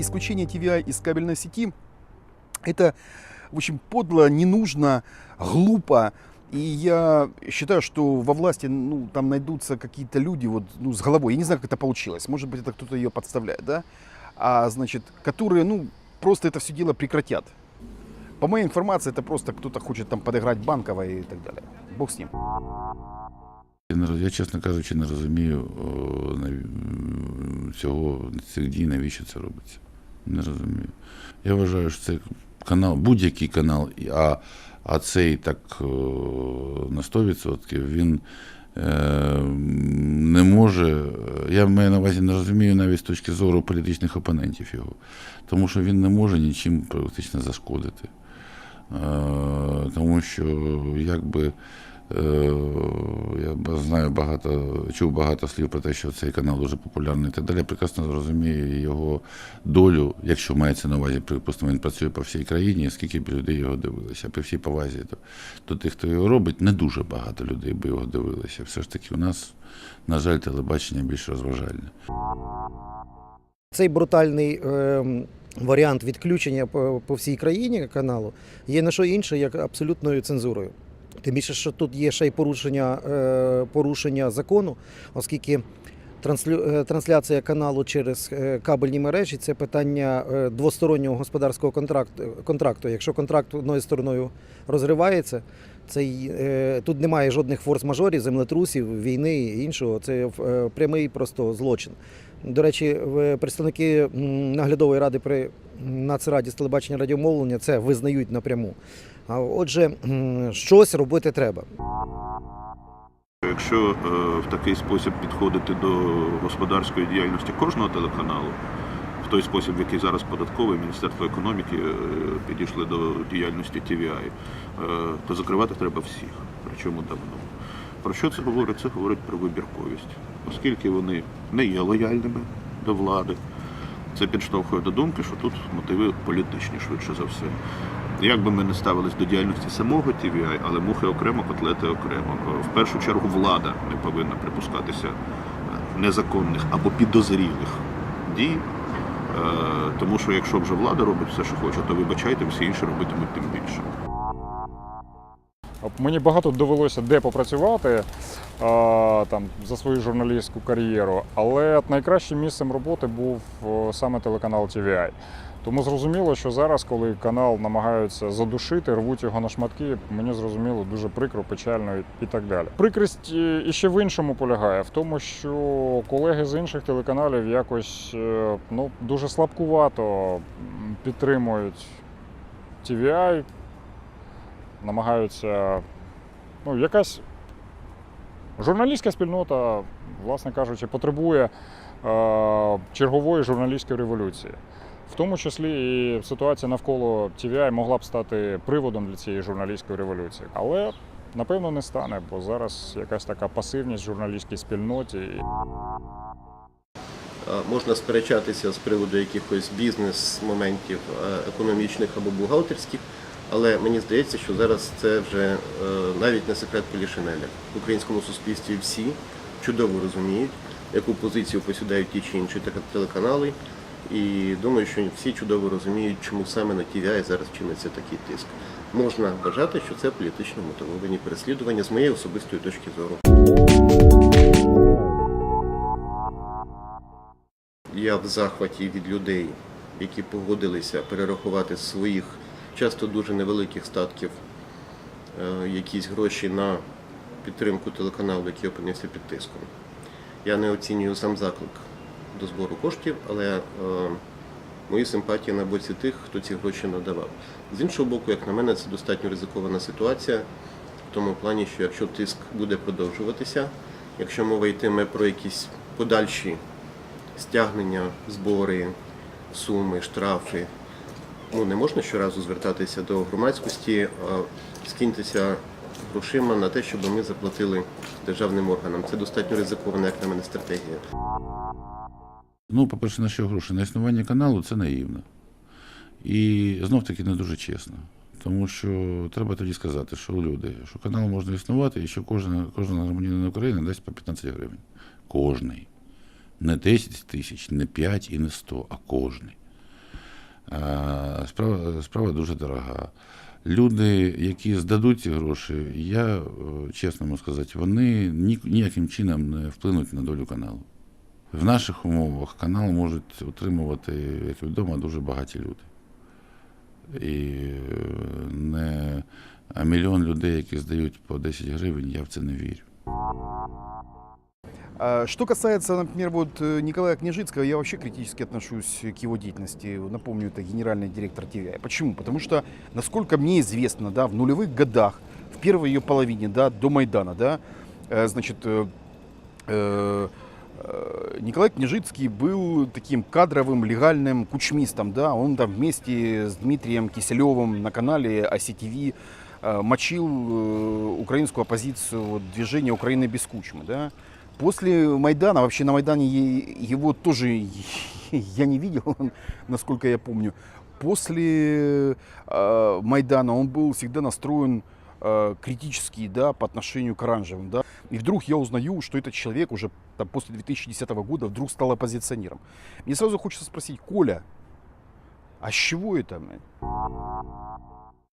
исключение TVI из кабельной сети это, в общем, подло, не нужно, глупо. И я считаю, что во власти ну, там найдутся какие-то люди вот, ну, с головой. Я не знаю, как это получилось. Может быть, это кто-то ее подставляет, да? А, значит, которые, ну, просто это все дело прекратят. По моей информации, это просто кто-то хочет там подыграть Банковой и так далее. Бог с ним. Я, не роз- я, чесно кажучи, не розумію о, нав- цього цих дій, навіщо це робиться. Не розумію. Я вважаю, що це канал, будь-який канал, а, а цей так на 100% він е, не може. Я маю на увазі не розумію навіть з точки зору політичних опонентів його, тому що він не може нічим практично зашкодити. Е, тому що якби. Е, Я знаю багато, чув багато слів про те, що цей канал дуже популярний і так далі. Я прекрасно розумію його долю, якщо мається на увазі, припустимо, він працює по всій країні, скільки б людей його дивилося. При всій повазі до, до тих, хто його робить, не дуже багато людей би його дивилося. Все ж таки, у нас, на жаль, телебачення більш розважальне. Цей брутальний ем, варіант відключення по, по всій країні каналу є не що інше, як абсолютною цензурою. Тим більше, що тут є ще й порушення, е, порушення закону, оскільки е, трансляція каналу через е, кабельні мережі це питання двостороннього господарського контракту. контракту. Якщо контракт одною стороною розривається, це тут немає жодних форс-мажорів, землетрусів, війни і іншого. Це прямий просто злочин. До речі, представники наглядової ради при Нацраді з телебачення радіомовлення це визнають напряму. Отже, щось робити треба. Якщо е, в такий спосіб підходити до господарської діяльності кожного телеканалу, в той спосіб, в який зараз податкове Міністерство економіки е, підійшли до діяльності TVI, е, то закривати треба всіх. Причому давно. Про що це говорить? Це говорить про вибірковість, оскільки вони не є лояльними до влади. Це підштовхує до думки, що тут мотиви політичні, швидше за все. Як би ми не ставились до діяльності самого TVI, але мухи окремо, котлети окремо. В першу чергу влада не повинна припускатися е, незаконних або підозрілих дій. Е, Тому що якщо вже влада робить все, що хоче, то вибачайте, всі інші робитимуть тим більше. Мені багато довелося де попрацювати там, за свою журналістську кар'єру, але найкращим місцем роботи був саме телеканал TVI. Тому зрозуміло, що зараз, коли канал намагаються задушити, рвуть його на шматки, мені зрозуміло дуже прикро, печально і- так далі. Прикрість е, іще в іншому полягає, в тому, що колеги з інших телеканалів якось е, ну, дуже слабкувато підтримують TVI, намагаються. Ну, якась журналістська спільнота, власне кажучи, потребує е, чергової журналістської революції. В тому числі і ситуація навколо TVI могла б стати приводом для цієї журналістської революції. Але напевно не стане, бо зараз якась така пасивність в журналістській спільноті. Можна сперечатися з приводу якихось бізнес-моментів економічних або бухгалтерських, але мені здається, що зараз це вже е, навіть не секрет Полішинеля. В українському суспільстві всі чудово розуміють, яку позицію посідають ті чи інші телеканали. І думаю, що всі чудово розуміють, чому саме на TVI зараз чиниться такий тиск. Можна вважати, що це політично мотивовані переслідування з моєї особистої точки зору. Я в захваті від людей, які погодилися перерахувати своїх часто дуже невеликих статків е, якісь гроші на підтримку телеканалу, який опинився під тиском. Я не оцінюю сам заклик до збору коштів, але е, мої симпатії на боці тих, хто ці гроші надавав. З іншого боку, як на мене, це достатньо ризикована ситуація, в тому плані, що якщо тиск буде продовжуватися, якщо мова йтиме про якісь подальші стягнення, збори, суми, штрафи. Ну, не можна щоразу звертатися до громадськості, а скиньтеся грошима на те, щоб ми заплатили державним органам. Це достатньо ризикована, як на мене, стратегія. Ну, по-перше, на що гроші? На існування каналу це наївно. І знов таки не дуже чесно. Тому що треба тоді сказати, що люди, що канал можна існувати, і що кожен, кожен громадянин України дасть по 15 гривень. Кожний. Не 10 тисяч, не 5 і не 100, а кожний. А, Справа, справа дуже дорога. Люди, які здадуть ці гроші, я е, чесно можу сказати, вони ні- ніяким чином не вплинуть на долю каналу. В наших умовах канал можуть отримувати, як відомо, дуже багаті люди. І е, не а мільйон людей, які здають по 10 гривень, я в це не вірю. А Что касается, например, вот э, Николая Княжицкого, я вообще критически отношусь к его деятельности. Напомню, это генеральный директор TVI. Почему? Потому что, насколько мне известно, да, в нулевых годах, в первой ее половине, да, до Майдана, да, э, значит, э, э, э, Николай Княжицкий был таким кадровым, легальным кучмистом, да, он там вместе с Дмитрием Киселевым на канале ICTV э, мочил э, украинскую оппозицию, вот, движение Украины без кучмы, да. После Майдана, вообще на Майдане е- его тоже я не видел, насколько я помню. После э, Майдана он был всегда настроен э, критически, да, по отношению к оранжевым, да. И вдруг я узнаю, что этот человек уже там, после 2010 года вдруг стал оппозиционером. Мне сразу хочется спросить, Коля, а с чего это? блин?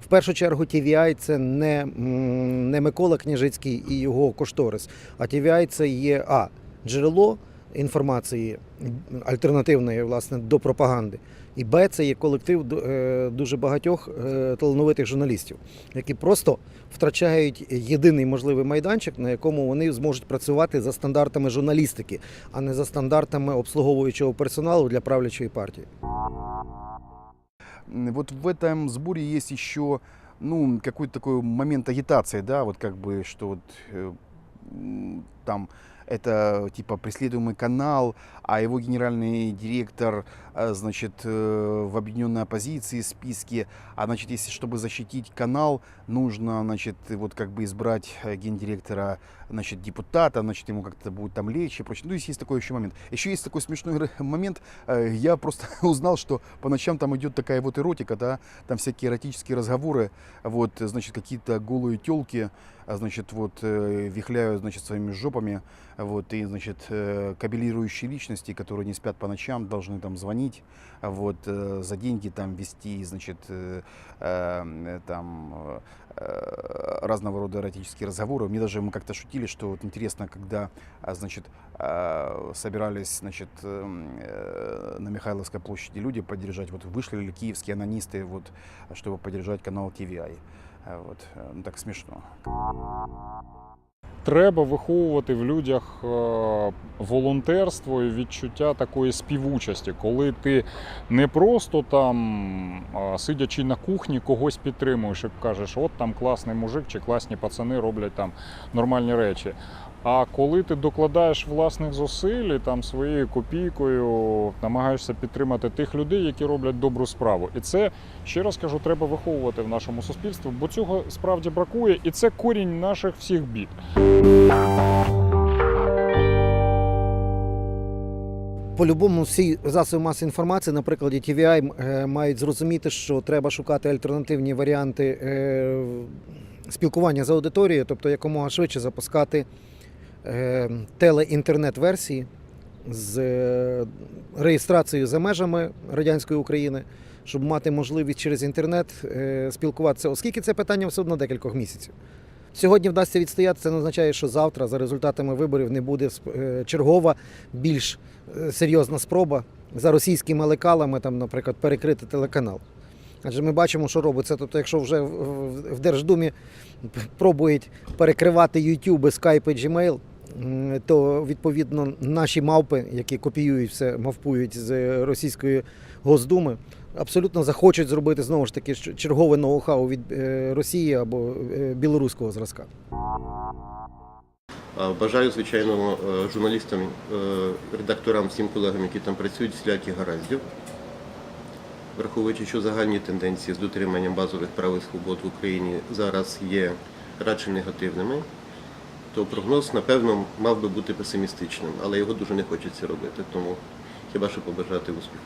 В першу чергу TVI це не, м, не Микола Княжицький і його кошторис, а TVI це є А. Джерело інформації м, альтернативної власне, до пропаганди. І Б це є колектив ду- е, дуже багатьох е, талановитих журналістів, які просто втрачають єдиний можливий майданчик, на якому вони зможуть працювати за стандартами журналістики, а не за стандартами обслуговуючого персоналу для правлячої партії. М, Вот в этом сборе есть еще, ну, какой-то такой момент агитации, да, вот как бы, что вот э, м, там это типа преследуемый канал, а его генеральный директор, э, значит, э, в объединенной оппозиции списке, а значит, если чтобы защитить канал, нужно, значит, вот как бы избрать э, гендиректора, значит, депутата, значит, ему как-то будет там легче и прочее. Ну, есть, есть такой еще момент. Еще есть такой смешной момент. Я просто узнал, что по ночам там идет такая вот эротика, да, там всякие эротические разговоры, вот, значит, какие-то голые телки, значит, вот, э, вихляют, значит, своими жопами, вот, и, значит, э, кабелирующие личности, которые не спят по ночам, должны там звонить, вот, э, за деньги там вести, значит, э, э, там, разного рода эротические разговоры. Мне даже мы как-то шутили, что вот интересно, когда, а, значит, а, собирались, значит, эм, на Михайловской площади люди поддержать, вот вышли ли киевские анонисты, вот, чтобы поддержать канал TVI. А, Вот, э, ну так смішно. Треба виховувати в людях е, волонтерство і відчуття такої співучасті, коли ти не просто там, е, сидячи на кухні, когось підтримуєш і кажеш, от там класний мужик чи класні пацани роблять там нормальні речі. А коли ти докладаєш власних зусиль там своєю копійкою намагаєшся підтримати тих людей, які роблять добру справу. І це ще раз кажу, треба виховувати в нашому суспільстві, бо цього справді бракує, і це корінь наших всіх бід. По-любому, всі засоби масової інформації, на прикладі TVI, е, мають зрозуміти, що треба шукати альтернативні варіанти е, спілкування з аудиторією, тобто якомога швидше запускати теле-інтернет-версії з е, реєстрацією за межами радянської України, щоб мати можливість через інтернет е, спілкуватися, оскільки це питання все одно декількох місяців. Сьогодні вдасться відстояти, це не означає, що завтра за результатами виборів не буде е, чергова більш е, серйозна спроба за російськими лекалами, там, наприклад, перекрити телеканал. Адже ми бачимо, що робиться. Тобто, якщо вже в- Держдумі пробують перекривати YouTube, Skype і Gmail, то відповідно наші мавпи, які копіюють все, мавпують з російської Госдуми, абсолютно захочуть зробити знову ж таки чергове ноу-хау від е, Росії або е, білоруського зразка. Бажаю, звичайно, е, журналістам, редакторам, всім колегам, які там працюють, всіляких гараздів. Враховуючи, що загальні тенденції з дотриманням базових прав і свобод в Україні зараз є радше негативними, то прогноз, напевно, мав би бути песимістичним, але його дуже не хочеться робити. Тому хіба що побажати успіху.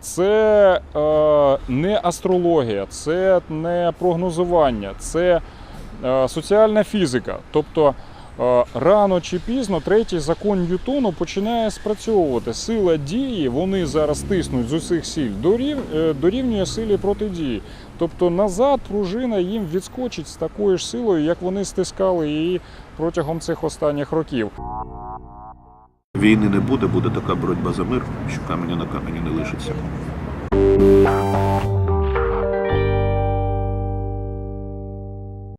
Це е, не астрологія, це не прогнозування, це е, соціальна фізика. Тобто рано чи пізно третій закон Ньютону починає спрацьовувати. Сила дії, вони зараз тиснуть з усіх дорів, е, дорівнює силі протидії. Тобто назад пружина їм відскочить з такою ж силою, як вони стискали її протягом цих останніх років. Війни не буде, буде така боротьба за мир, що каменя на камені не лишиться.